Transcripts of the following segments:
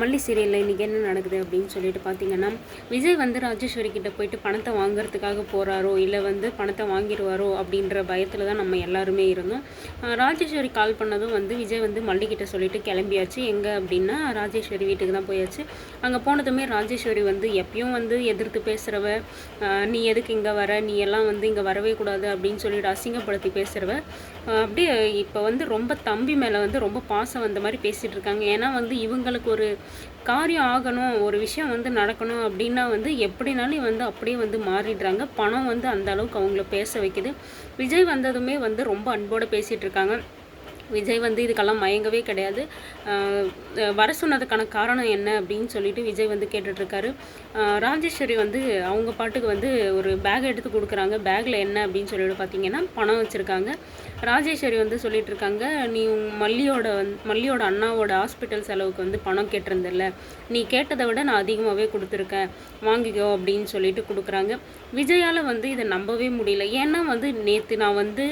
மல்லி சீரியலில் இன்றைக்கி என்ன நடக்குது அப்படின்னு சொல்லிட்டு பார்த்தீங்கன்னா விஜய் வந்து ராஜேஸ்வரி கிட்ட போயிட்டு பணத்தை வாங்குறதுக்காக போகிறாரோ இல்லை வந்து பணத்தை வாங்கிடுவாரோ அப்படின்ற பயத்தில் தான் நம்ம எல்லாருமே இருந்தோம். ராஜேஸ்வரி கால் பண்ணதும் வந்து விஜய் வந்து மல்லி சொல்லிவிட்டு சொல்லிட்டு கிளம்பியாச்சு. எங்கே அப்படின்னா ராஜேஸ்வரி வீட்டுக்கு தான் போயாச்சு. அங்கே போனதுமே ராஜேஸ்வரி வந்து எப்பயும் வந்து எதிர்த்து பேசுகிறவ நீ எதுக்கு இங்கே வர நீ எல்லாம் வந்து இங்கே வரவே கூடாது அப்படின்னு சொல்லிட்டு அசிங்கப்படுத்தி பேசுகிறவ அப்படியே இப்போ வந்து ரொம்ப தம்பி மேலே வந்து ரொம்ப பாசம் வந்த மாதிரி பேசிகிட்டு இருக்காங்க. ஏன்னா வந்து இவங்களுக்கு ஒரு காரியம் ஆகணும் ஒரு விஷயம் வந்து நடக்கணும் அப்படின்னா வந்து எப்படினாலும் வந்து அப்படியே வந்து மாறிடுறாங்க. பணம் வந்து அந்த அளவுக்கு அவங்கள பேச வைக்குது. விஜய் வந்ததுமே வந்து ரொம்ப அன்போடு பேசிகிட்டு இருக்காங்க. விஜய் வந்து இதுக்கெல்லாம் மயங்கவே கிடையாது. வர சொன்னதுக்கான காரணம் என்ன அப்படின்னு சொல்லிட்டு விஜய் வந்து கேட்டுட்ருக்காரு. ராஜேஸ்வரி வந்து அவங்க பாட்டுக்கு வந்து ஒரு பேக் எடுத்து கொடுக்குறாங்க. பேக்கில் என்ன அப்படின்னு சொல்லிட்டு பார்த்தீங்கன்னா பணம் வச்சுருக்காங்க. ராஜேஸ்வரி வந்து சொல்லிட்டு இருக்காங்க நீ மல்லியோட வந் மல்லியோட அண்ணாவோட ஹாஸ்பிட்டல் செலவுக்கு வந்து பணம் கேட்டிருந்தில்ல. நீ கேட்டதை விட நான் அதிகமாகவே கொடுத்துருக்கேன். வாங்கிக்கோ அப்படின்னு சொல்லிட்டு கொடுக்குறாங்க. விஜயால் வந்து இதை நம்பவே முடியல. ஏன்னா வந்து நேற்று நான் வந்து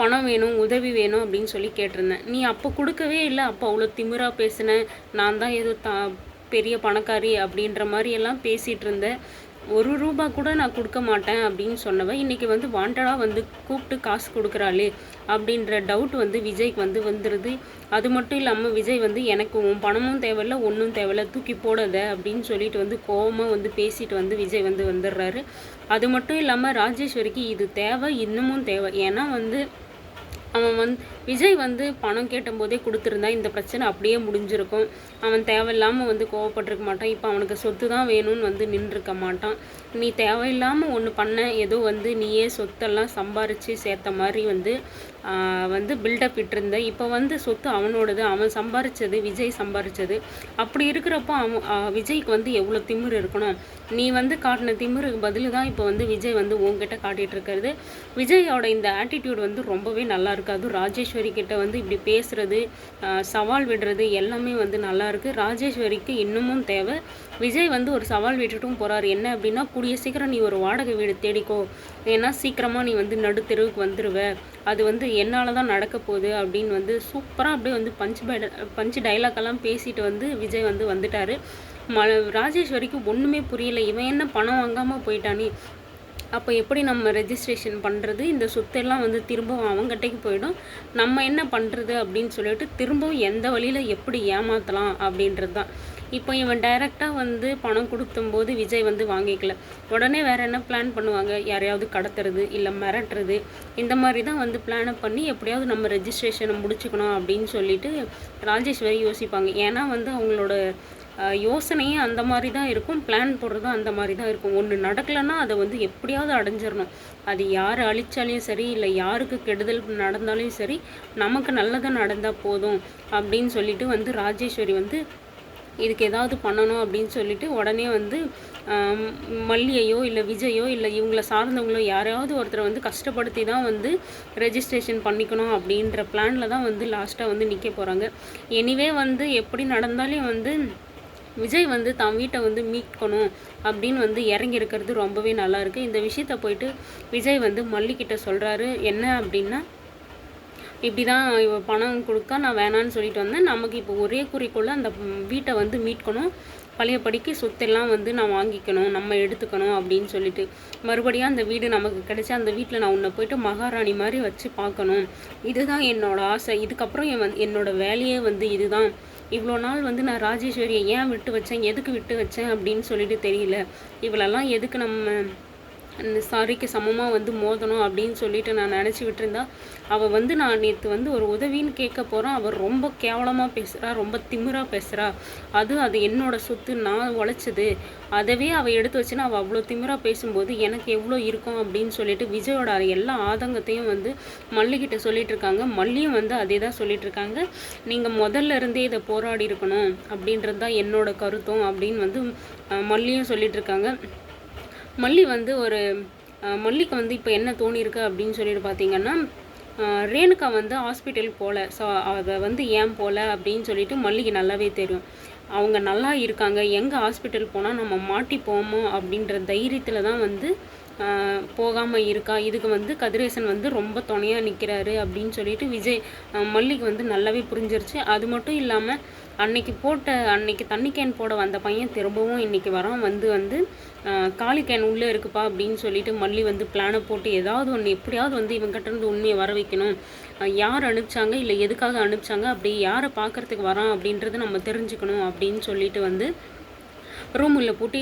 பணம் வேணும் உதவி வேணும் அப்படின்னு சொல்லி கேட்டிருந்தேன். நீ அப்போ கொடுக்கவே இல்லை. அப்போ அவ்வளோ திமிராக பேசின. நான் தான் ஏதோ தா பெரிய பணக்காரி அப்படின்ற மாதிரி எல்லாம் பேசிகிட்டு இருந்தேன். ஒரு ரூபா கூட நான் கொடுக்க மாட்டேன் அப்படின்னு சொன்னவ இன்றைக்கி வந்து வாண்டடாக வந்து கூப்பிட்டு காசு கொடுக்குறாளே அப்படின்ற டவுட் வந்து விஜய்க்கு வந்து வந்துடுது அது மட்டும் இல்லாமல் விஜய் வந்து எனக்கு உன் பணமும் தேவையில்ல ஒன்றும் தேவையில்ல தூக்கி போடாத அப்படின்னு சொல்லிட்டு வந்து கோவமாக வந்து பேசிட்டு வந்து விஜய் வந்து வந்துடுறாரு. அது மட்டும் இல்லாமல் ராஜேஸ்வரிக்கு இது தேவை இன்னமும் தேவை. ஏன்னா வந்து அவன் வந்து விஜய் வந்து பணம் கேட்டபோதே கொடுத்துருந்தா இந்த பிரச்சனை அப்படியே முடிஞ்சிருக்கும். அவன் தேவையில்லாமல் வந்து கோவப்பட்டிருக்க மாட்டான். இப்போ அவனுக்கு சொத்து தான் வேணும்னு வந்து நின்றுருக்க மாட்டான். நீ தேவையில்லாமல் ஒன்று பண்ண ஏதோ வந்து நீயே சொத்தெல்லாம் சம்பாரித்து சேர்த்த மாதிரி வந்து வந்து பில்டப் இட்டிருந்த. இப்போ வந்து சொத்து அவனோடது அவன் சம்பாரித்தது விஜய் சம்பாரித்தது அப்படி இருக்கிறப்போ அவன் விஜய்க்கு வந்து எவ்வளோ திமிரு இருக்கணும்? நீ வந்து காட்டின திமிருக்கு பதில் தான் இப்போ வந்து விஜய் வந்து உன்கிட்ட காட்டிகிட்டு இருக்கிறது. விஜயோட இந்த ஆட்டிடியூட் வந்து ரொம்பவே நல்லா இருக்குது அதுவும் ராஜேஸ்வரி கிட்ட வந்து இப்படி பேசுகிறது சவால் விடுறது எல்லாமே வந்து நல்லா இருக்கு. ராஜேஸ்வரிக்கு இன்னமும் தேவை. விஜய் வந்து ஒரு சவால் விட்டுட்டும் போகிறார் என்ன அப்படின்னா கூடிய சீக்கிரம் நீ ஒரு வாடகை வீடு தேடிக்கோ. ஏன்னா சீக்கிரமாக நீ வந்து நடுத்தெருவுக்கு வந்துடுவ அது வந்து என்னால் தான் நடக்க போகுது அப்படின்னு வந்து சூப்பராக அப்படியே வந்து பஞ்ச் பை பஞ்ச் டைலாக்கெல்லாம் பேசிட்டு வந்து விஜய் வந்து வந்துட்டார். ம ராஜேஸ்வரிக்கு ஒன்றுமே புரியல. இவன் என்ன பணம் வாங்காமல் போயிட்டானே? அப்போ எப்படி நம்ம ரெஜிஸ்ட்ரேஷன் பண்ணுறது இந்த சொத்தெல்லாம் வந்து திரும்பவும் அவங்ககிட்டக்கு போயிடும். நம்ம என்ன பண்ணுறது அப்படின்னு சொல்லிட்டு திரும்பவும் எந்த வழியில் எப்படி ஏமாற்றலாம் அப்படின்றது தான் இப்போ இவன் டைரெக்டாக வந்து பணம் கொடுத்தும்போது விஜய் வந்து வாங்கிக்கல. உடனே வேறு என்ன பிளான் பண்ணுவாங்க? யாரையாவது கடத்துறது இல்லை மிரட்டுறது. இந்த மாதிரி தான் வந்து பிளானை பண்ணி எப்படியாவது நம்ம ரெஜிஸ்ட்ரேஷனை முடிச்சுக்கணும் அப்படின்னு சொல்லிட்டு ராஜேஸ்வரி யோசிப்பாங்க. ஏன்னா வந்து அவங்களோட யோசனையே அந்த மாதிரி தான் இருக்கும். பிளான் போடுறதும் அந்த மாதிரி தான் இருக்கும். ஒன்று நடக்கலைன்னா அதை வந்து எப்படியாவது அடைஞ்சிடணும் அது யார் அழிச்சாலையும் சரி இல்லை யாருக்கு கெடுதல் நடந்தாலும் சரி நமக்கு நல்லதாக நடந்தால் போதும் அப்படின்னு சொல்லிட்டு வந்து ராஜேஸ்வரி வந்து இதுக்கு ஏதாவது பண்ணணும் அப்படின்னு சொல்லிட்டு உடனே வந்து மல்லியையோ இல்லை விஜயோ இல்லை இவங்கள சார்ந்தவங்களோ யாரையாவது ஒருத்தரை வந்து கஷ்டப்படுத்தி தான் வந்து ரெஜிஸ்ட்ரேஷன் பண்ணிக்கணும் அப்படின்ற பிளானில் தான் வந்து லாஸ்ட்டாக வந்து நிற்க போகிறாங்க எனிவே வந்து எப்படி நடந்தாலே வந்து விஜய் வந்து தன் வீட்டை வந்து மீட்கணும் அப்படின்னு வந்து இறங்கி இருக்கிறது ரொம்பவே நல்லாயிருக்கு இந்த விஷயத்த போயிட்டு விஜய் வந்து மல்லிக்கிட்ட சொல்கிறாரு என்ன அப்படின்னா இப்படி தான் இவ பணம் கொடுக்க நான் வேணான்னு சொல்லிட்டு வந்தேன். நமக்கு இப்போ ஒரே குறிக்கோள் அந்த வீட்டை வந்து மீட்கணும் பழையபடிக்கு சொத்தெல்லாம் வந்து நான் வாங்கிக்கணும் நம்ம எடுத்துக்கணும் அப்படின்னு சொல்லிட்டு. மறுபடியும் அந்த வீடு நமக்கு கிடைச்சா அந்த வீட்டில் நான் உன்னை போயிட்டு மகாராணி மாதிரி வச்சு பார்க்கணும். இதுதான் என்னோட ஆசை. இதுக்கப்புறம் என் வந்து என்னோட வேலையே வந்து இதுதான். இவ்வளோ நாள் வந்து நான் ராஜேஸ்வரியை ஏன் விட்டு வச்சேன்? எதுக்கு விட்டு வச்சேன் அப்படின்னு சொல்லிட்டு தெரியல. இவளெல்லாம் எதுக்கு நம்ம அந்த சாரிக்கு சமமாக வந்து மோதணும் அப்படின்னு சொல்லிட்டு நான் நினச்சி விட்டுருந்தா அவள் வந்து நான் நேற்று வந்து ஒரு உதவின்னு கேட்க போகிறான் அவள் ரொம்ப கேவலமாக பேசுகிறா ரொம்ப திமிராக பேசுகிறா அது அது என்னோட சொத்து நான் உழைச்சது. அதவே அவள் எடுத்து வச்சுன்னா அவள் அவ்வளோ திமிராக பேசும்போது எனக்கு எவ்வளோ இருக்கும் அப்படின்னு சொல்லிட்டு விஜயோட எல்லா ஆதங்கத்தையும் வந்து மல்லிகிட்ட சொல்லிட்டு இருக்காங்க. மல்லியும் வந்து அதே தான் சொல்லிட்டு இருக்காங்க. நீங்கள் முதல்ல இருந்தே இதை போராடி இருக்கணும் அப்படின்றது தான் என்னோட கருத்தும் அப்படின்னு வந்து மல்லியும் சொல்லிட்டு இருக்காங்க. மல்லி வந்து ஒரு மல்லிக்கு வந்து இப்போ என்ன தோணியிருக்கு அப்படின்னு சொல்லிட்டு பார்த்தீங்கன்னா ரேணுகா வந்து ஹாஸ்பிட்டல் போகல ஸோ அதை வந்து ஏன் போகல அப்படின்னு சொல்லிட்டு மல்லிக்கு நல்லாவே தெரியும். அவங்க நல்லா இருக்காங்க எங்கே ஹாஸ்பிட்டல் போனால் நம்ம மாட்டிப்போமோ அப்படின்ற தைரியத்தில் தான் வந்து போகாமல் இருக்கா? இதுக்கு வந்து கதிரேசன் வந்து ரொம்ப துணையாக நிற்கிறாரு அப்படின்னு சொல்லிட்டு விஜய் மல்லிக்கு வந்து நல்லாவே புரிஞ்சிருச்சு. அது மட்டும் இல்லாமல் அன்னைக்கு போட்ட அன்னைக்கு தண்ணி கேன் போட வந்த பையன் திரும்பவும் இன்னைக்கு வரான். வந்து வந்து காளி காலி கேன் உள்ளே இருக்குப்பா அப்படின்னு சொல்லிட்டு மல்லி வந்து பிளானை போட்டு ஏதாவது ஒன்று எப்படியாவது வந்து இவங்ககிட்ட இருந்து உண்மையை வர வைக்கணும். யார் அனுப்பிச்சாங்க? இல்லை எதுக்காக அனுப்பிச்சாங்க? அப்படி யாரை பார்க்கறதுக்கு வரான் அப்படின்றத நம்ம தெரிஞ்சுக்கணும் அப்படின்னு சொல்லிட்டு வந்து ரூம் உள்ள பூட்டி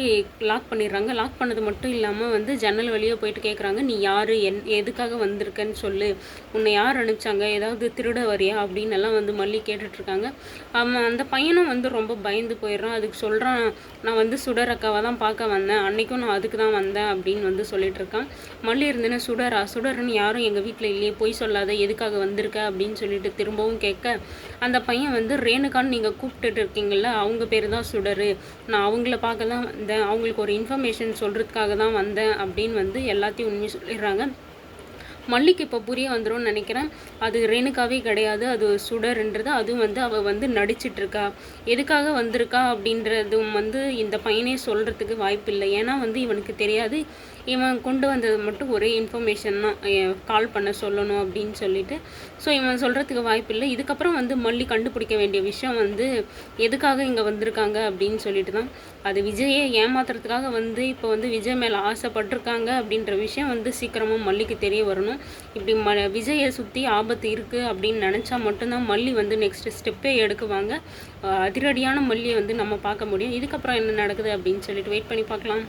லாக் பண்ணிடுறாங்க. லாக் பண்ணது மட்டும் இல்லாமல் வந்து ஜன்னல் வழியாக போயிட்டு கேட்குறாங்க நீ யார்? என் எதுக்காக வந்திருக்கன்னு சொல்லு. உன்னை யார் அனுப்பிச்சாங்க? ஏதாவது திருட வரியா? அப்படின்னு எல்லாம் வந்து மல்லி கேட்டுட்ருக்காங்க. அவன் அந்த பையனும் வந்து ரொம்ப பயந்து போயிடுறான். அதுக்கு சொல்கிறான் நான் வந்து சுடர் அக்காவை தான் பார்க்க வந்தேன். அன்னைக்கும் நான் அதுக்கு தான் வந்தேன் அப்படின்னு வந்து சொல்லிட்டு இருக்கான் மல்லி இருந்தேன்னு சுடரா? சுடர்னு யாரும் எங்கள் வீட்டில் இல்லையே. பொய் சொல்லாத. எதுக்காக வந்திருக்க? அப்படின்னு சொல்லிட்டு திரும்பவும் கேட்க அந்த பையன் வந்து ரேணுகான்னு நீங்கள் கூப்பிட்டுட்டு இருக்கீங்கல்ல அவங்க பேர் தான் சுடரு. நான் அவங்கள பார்க்க தான் வந்தேன் அவங்களுக்கு ஒரு இன்ஃபர்மேஷன் சொல்கிறதுக்காக தான் வந்தேன் அப்படின்னு வந்து எல்லாத்தையும் உண்மையை சொல்லிடுறாங்க. மல்லிக்கு இப்போ புரிய வந்துரும்னு நினைக்கிறேன். அது ரேணுகாவே கிடையாது. அது சுடர்ன்றது. அதுவும் வந்து அவள் வந்து நடிச்சிட்ருக்கா. எதுக்காக வந்திருக்கா அப்படின்றதும் வந்து இந்த பையனே சொல்கிறதுக்கு வாய்ப்பு இல்லை ஏன்னா வந்து இவனுக்கு தெரியாது. இவன் கொண்டு வந்தது மட்டும் ஒரே இன்ஃபர்மேஷன் தான். கால் பண்ண சொல்லணும் அப்படின்னு சொல்லிட்டு. ஸோ இவன் சொல்கிறதுக்கு வாய்ப்பு இல்லை. இதுக்கப்புறம் வந்து மல்லி கண்டுபிடிக்க வேண்டிய விஷயம் வந்து எதுக்காக இங்கே வந்திருக்காங்க அப்படின்னு சொல்லிட்டு தான். அது விஜயை ஏமாத்துறதுக்காக வந்து இப்போ வந்து விஜய் மேலே ஆசைப்பட்டிருக்காங்க அப்படின்ற விஷயம் வந்து சீக்கிரமாக மல்லிக்கு தெரிய வரணும். இப்படி ம விஜயை சுற்றி ஆபத்து இருக்குது அப்படின்னு நினச்சா மட்டும்தான் மல்லி வந்து நெக்ஸ்ட் ஸ்டெப்பே எடுக்குவாங்க. அதிரடியான மல்லியை வந்து நம்ம பார்க்க முடியும். இதுக்கப்புறம் என்ன நடக்குது அப்படின்னு சொல்லிட்டு வெயிட் பண்ணி பார்க்கலாம்.